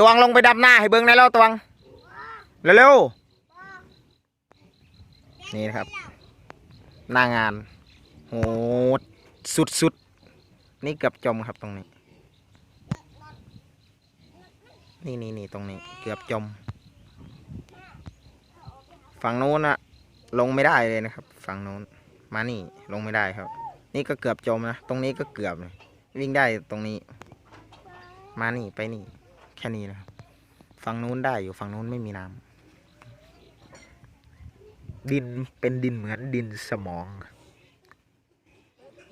ตวงลงไปดับหน้าให้เบิ้งได้แล้วตวงเร็วๆนี่นะครับ หน้างานโหดสุดๆนี่เกือบจมครับตรงนี้ นี่นี่นี่ตรงนี้เกือบจม ฝั่งโน้นอะลงไม่ได้เลยนะครับ ฝั่งโน้นมานี่ลงไม่ได้ครับ นี่ก็เกือบจมนะ ตรงนี้ก็เกือบวิ่งได้ตรงนี้ มานี่ไปนี่ แค่นี้นะครับฝั่งนู้นได้อยู่ฝั่งนู้นไม่มีน้ำดินเป็นดินเหมือนดินสมอง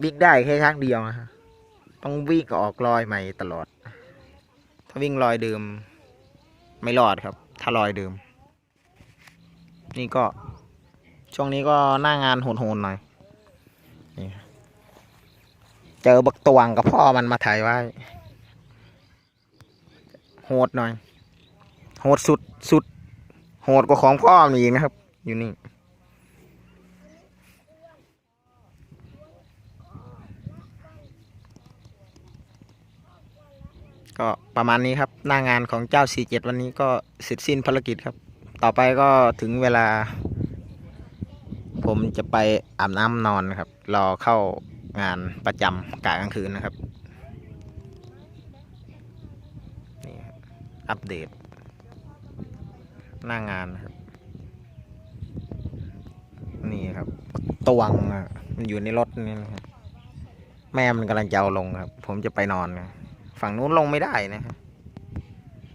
วิ่งได้แค่ครั้งเดียวนะต้องวิ่งออกรอยใหม่ตลอด ถ้าวิ่งรอยเดิม ไม่รอดครับ ถ้ารอยเดิม นี่ก็ช่วงนี้ก็หน้างานโหดๆหน่อยเจอบักตวงกับพ่อมันมาถ่ายไว้ โหดหน่อย โหดสุดสุด โหดกว่าของพ่อมันอีกนะครับ อยู่นี่ ก็ประมาณนี้ครับ หน้างานของเจ้า 47 วันนี้ก็เสร็จสิ้นภารกิจครับ ต่อไปก็ถึงเวลา ผมจะไปอาบน้ำนอนครับ รอเข้างานประจำกะกลางคืนนะครับ นี่ครับ อัปเดต หน้างานครับ นี่ครับตวงอะมันอยู่ในรถนี่นะครับแม่มันกำลังจะเอาลงครับ ผมจะไปนอนนะฝั่งนู้นลงไม่ได้นะครับ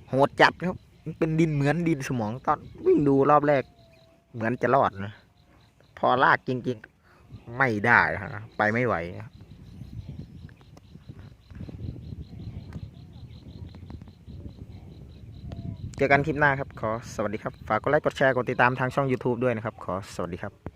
โหดจัดครับ เป็นดินเหมือนดินสมองตอนวิ่งดูรอบแรก เหมือนจะรอดนะ พอลากจริงๆ ไม่ได้ฮะไปไม่ไหวนะ เจอกันคลิปหน้าครับ ขอสวัสดีครับ ฝากกดไลค์กดแชร์กดติดตามทางช่อง YouTube ด้วยนะครับ ขอสวัสดีครับ